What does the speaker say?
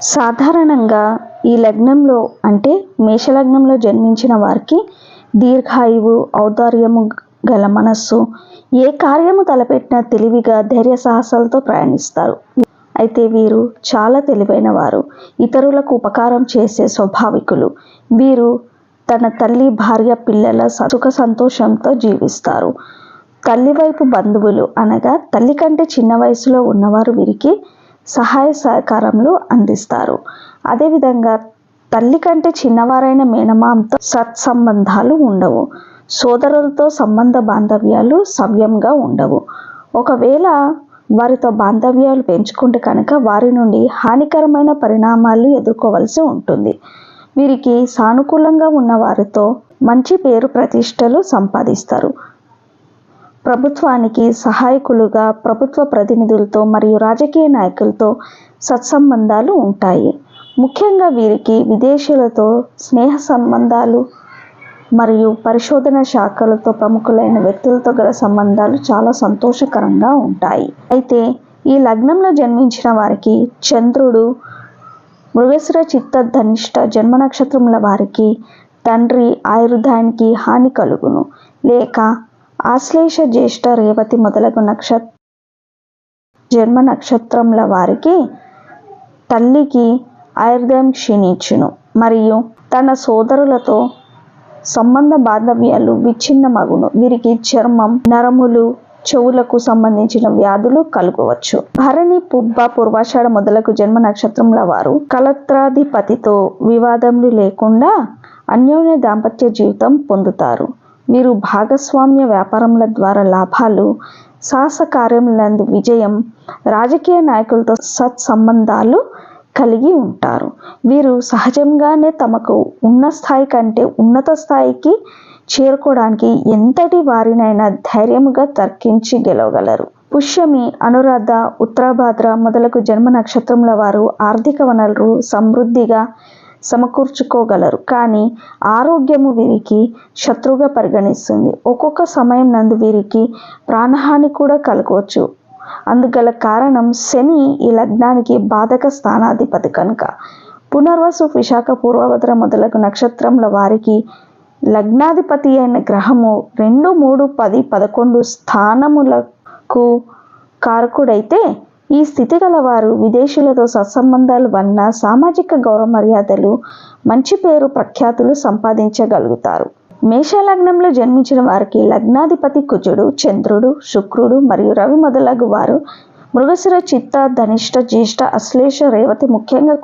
సాధారణంగా ఈ లగ్నంలో అంటే మేషలగ్నంలో జన్మించిన వారికి దీర్ఘాయువు ఔదార్యము గల మనస్సు ఏ కార్యము తలపెట్టినా తెలివిగా ధైర్య సాహసాలతో ప్రయాణిస్తారు. అయితే వీరు చాలా తెలివైన వారు. ఇతరులకు ఉపకారం చేసే స్వాభావికులు. వీరు తన తల్లి భార్య పిల్లల సుఖ సంతోషంతో జీవిస్తారు. తల్లి వైపు బంధువులు అనగా తల్లి కంటే చిన్న వయసులో ఉన్నవారు వీరికి సహాయ సహకారములు అందిస్తారు. అదేవిధంగా తల్లి కంటే చిన్నవారైన మేనమామతో సత్సంబంధాలు ఉండవు. సోదరులతో సంబంధ బాంధవ్యాలు సవ్యంగా ఉండవు. ఒకవేళ వారితో బాంధవ్యాలు పెంచుకుంటే కనుక వారి నుండి హానికరమైన పరిణామాలు ఎదుర్కోవలసి ఉంటుంది. వీరికి సానుకూలంగా ఉన్న వారితో మంచి పేరు ప్రతిష్టలు సంపాదిస్తారు. ప్రభుత్వానికి సహాయకులుగా ప్రభుత్వ ప్రతినిధులతో మరియు రాజకీయ నాయకులతో సత్సంబంధాలు ఉంటాయి. ముఖ్యంగా వీరికి విదేశీయులతో స్నేహ సంబంధాలు మరియు పరిశోధన శాఖలతో ప్రముఖులైన వ్యక్తులతో గల సంబంధాలు చాలా సంతోషకరంగా ఉంటాయి. అయితే ఈ లగ్నంలో జన్మించిన వారికి చంద్రుడు మృగశిర చిత్త ధనిష్ట జన్మ నక్షత్రముల వారికి తండ్రి ఆయుర్దానికి హాని కలుగును. లేక ఆశ్లేష జ్యేష్ఠ రేవతి మొదలగు నక్షత్ర జన్మ నక్షత్రముల వారికి తల్లికి ఆయుర్దాయం క్షీణించును. మరియు తన సోదరులతో సంబంధ బాంధవ్యాలు విచ్ఛిన్నమగును. వీరికి చర్మం నరములు చెవులకు సంబంధించిన వ్యాధులు కలుగవచ్చు. భరణి పుబ్బ పూర్వాషాఢ మొదలగు జన్మ నక్షత్రముల వారు కలత్రాధిపతితో వివాదములు లేకుండా అన్యోన్య దాంపత్య జీవితం పొందుతారు. మీరు భాగస్వామ్య వ్యాపారముల ద్వారా లాభాలు సాహస కార్యములందు విజయం రాజకీయ నాయకులతో సత్సంబంధాలు కలిగి ఉంటారు. వీరు సహజంగానే తమకు ఉన్న స్థాయి కంటే ఉన్నత స్థాయికి చేరుకోవడానికి ఎంతటి వారినైనా ధైర్యముగా తర్కించి గెలవగలరు. పుష్యమి అనురాధ ఉత్తరాభాద్ర మొదలగు జన్మ నక్షత్రముల వారు ఆర్థిక వనరులు సమృద్ధిగా సమకూర్చుకోగలరు. కానీ ఆరోగ్యము వీరికి శత్రువుగా పరిగణిస్తుంది. ఒక్కొక్క సమయం నందు వీరికి ప్రాణహాని కూడా కలగవచ్చు. అందుగల కారణం శని ఈ లగ్నానికి బాధక స్థానాధిపతి కనుక. పునర్వసు విశాఖ పూర్వభద్ర మొదలగు నక్షత్రముల వారికి లగ్నాధిపతి అయిన గ్రహము రెండు మూడు పది పదకొండు స్థానములకు కారకుడైతే ఈ స్థితి గల వారు విదేశీయులతో సత్సంబంధాలు వలన సామాజిక గౌరవ మర్యాదలు మంచి పేరు ప్రఖ్యాతులు సంపాదించగలుగుతారు. మేషలగ్నంలో జన్మించిన వారికి లగ్నాధిపతి కుజుడు చంద్రుడు శుక్రుడు మరియు రవి మొదలగు వారు మృగశిర చిత్త ధనిష్ట జ్యేష్ఠ అశ్లేష రేవతి ముఖ్యంగా